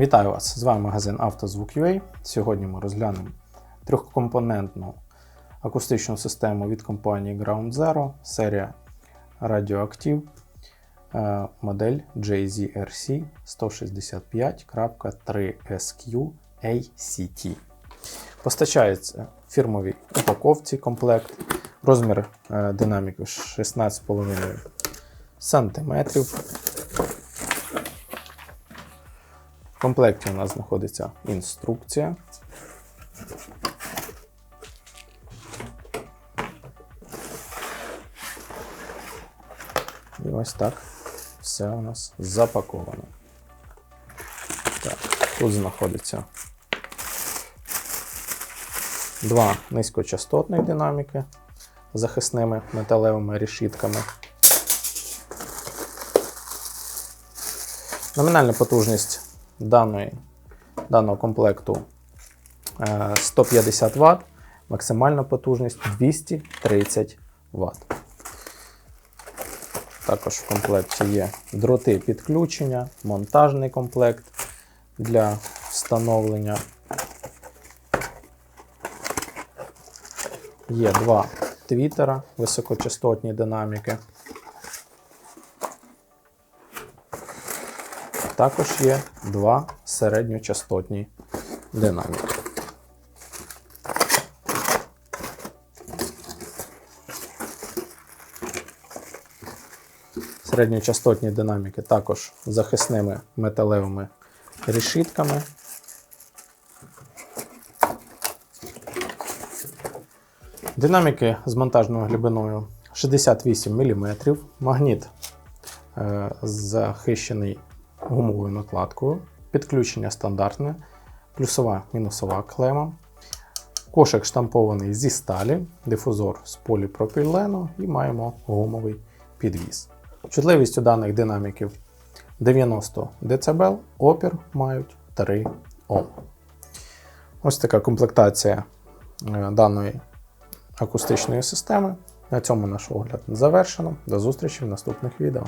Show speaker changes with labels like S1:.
S1: Вітаю вас! З вами магазин «Автозвук.UA». Сьогодні ми розглянемо трьохкомпонентну акустичну систему від компанії Ground Zero, серія Radioactive, е, модель JZRC 165.3SQ ACT. Постачається в фірмовій упаковці комплект. Розмір е, динаміки 16,5 см. В комплекті у нас знаходиться інструкція. І ось так все у нас запаковано. Так, тут знаходиться два низькочастотних динаміки з захисними металевими решітками. Номінальна потужність даної, даного комплекту е, 150 Вт, максимальна потужність 230 Вт. Також в комплекті є дроти підключення, монтажний комплект для встановлення. Є два твітера, високочастотні динаміки. Також є два середньочастотні динаміки. Середньочастотні динаміки також захисними металевими решітками. Динаміки з монтажною глибиною 68 мм, магніт е, захищений гумовою накладкою, підключення стандартне, плюсова мінусова клема, кошик штампований зі сталі, дифузор з поліпропілену і маємо гумовий підвіс. Чутливість у даних динаміків 90 дБ, опір мають 3 Ом. Ось така комплектація е, даної акустичної системи. На цьому наш огляд завершено. До зустрічі в наступних відео.